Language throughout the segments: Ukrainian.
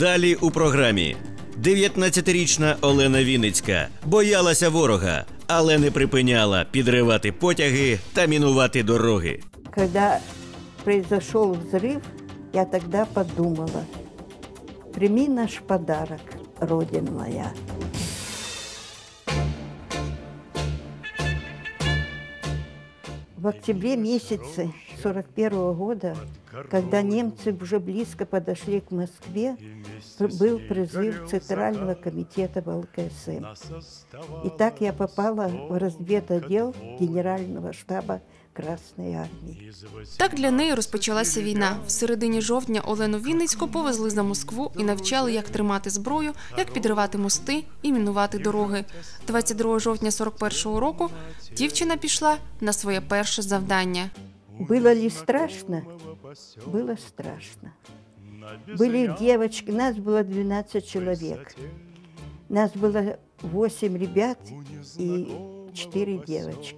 Далі у програмі 19-річна Олена Вінницька боялася ворога, але не припиняла підривати потяги та мінувати дороги. Коли произошел взрыв, я тогда подумала, прими наш подарок, Родина моя. Октябре месяце 41 года, когда немцы уже близко подошли к Москве, был призыв Центрального комитета ВЛКСМ. И так я попала в разведотдел Генерального штаба Красной Армии. Так для неї розпочалася війна. В середині жовтня Олену Вінницьку повезли за Москву і навчали, як тримати зброю, як підривати мости і мінувати дороги. 22 жовтня 41-го року дівчина пішла на своє перше завдання. Было ли страшно? Было страшно. Были девочки, нас было 12 человек. Нас было 8 ребят и 4 девочки.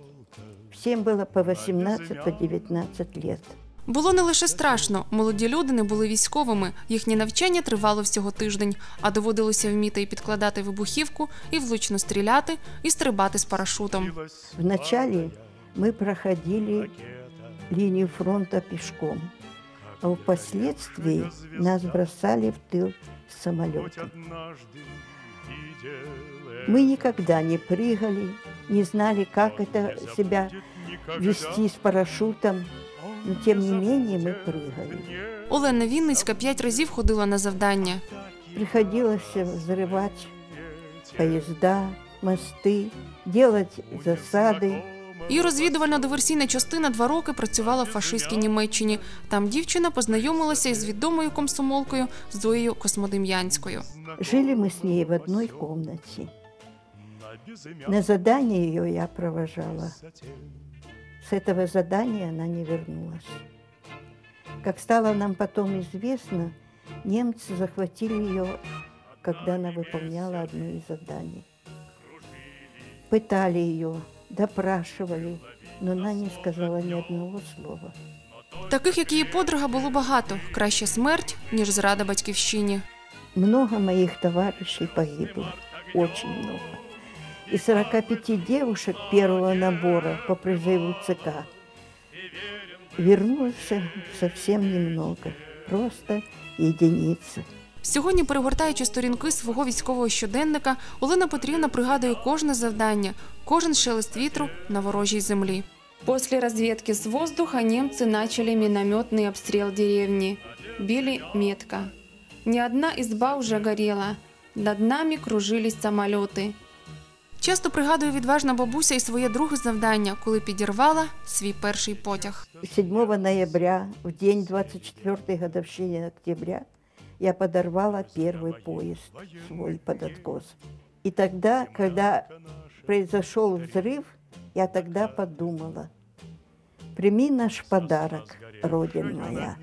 Всем было по 18, по 19 лет. Було не лише страшно, молоді люди не були військовими. Їхнє навчання тривало всього тиждень, а доводилося вміти і підкладати вибухівку, і влучно стріляти, і стрибати з парашутом. Вначале мы проходили линию фронта пешком, а впоследствии нас бросали в тыл с самолета. Мы никогда не прыгали, не знали, как это себя вести с парашютом, но тем не менее мы прыгали. Олена Вінницька п'ять разів ходила на завдання. Приходилось взрывать поезда, мосты, делать засады. Її розвідувально-диверсійна частина два роки працювала в фашистській Німеччині. Там дівчина познайомилася із відомою комсомолкою Зоєю Космодем'янською. Жили мы с ней в одной комнате. На задание ее я провожала. С этого задания она не вернулась. Как стало нам потом известно, немцы захватили ее, когда она выполняла одно из заданий. Пытали ее, допрашивали, но она не сказала ни одного слова. Таких, як її подруга, було багато. Краще смерть, ніж зрада батьківщині. Много моих товарищей погибло, очень много. Из 45 девушек первого набора по призыву ЦК вернулось совсем немного, просто единицы. Сьогодні, перегортаючи сторінки свого військового щоденника, Олена Петрівна пригадує кожне завдання, кожен шелест вітру на ворожій землі. После разведки с воздуха немцы начали минометный обстрел деревни. Били метко. Ни одна изба уже горела. Над нами кружились самолети. Часто пригадує відважна бабуся і своє друге завдання, коли підірвала свій перший потяг. 7 ноября, в день 24-й годовщины октября, я подорвала первый поезд свой под откос. И тогда, когда произошел взрыв, я тогда подумала, прими наш подарок, Родина моя.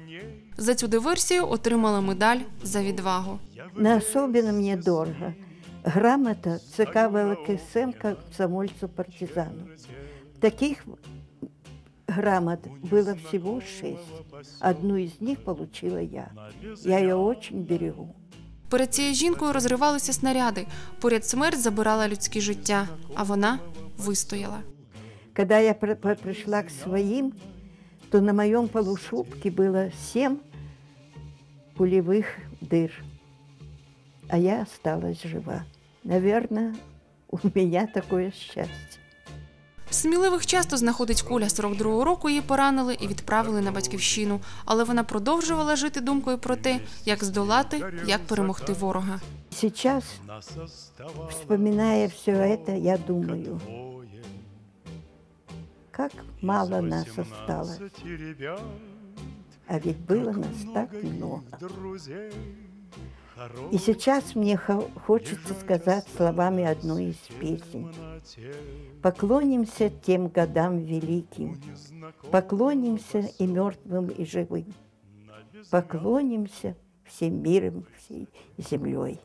За цю диверсію отримала медаль за відвагу. Но особенно мне дорого грамота ЦК ВЛКСМ комсомольцу-партизану. Таких грамот было всего шесть. Одну из них получила я. Я ее очень берегу. Перед цією жінкою розривалися снаряди. Поряд смерть забирала людське життя, а вона вистояла. Когда я при- при- пришла к своим, то на моем полушубке было семь пулевых дыр, а я осталась жива. Наверное, у меня такое счастье. Сміливих часто знаходить куля 42-го року. Її поранили і відправили на батьківщину. Але вона продовжувала жити думкою про те, як здолати, як перемогти ворога. Сейчас, вспоминая все это, я думаю, как мало нас осталось, а ведь было нас так много. И сейчас мне хо- хочется сказать словами одной из песен. Поклонимся тем годам великим, поклонимся и мертвым, и живым, поклонимся всем миром, всей землей.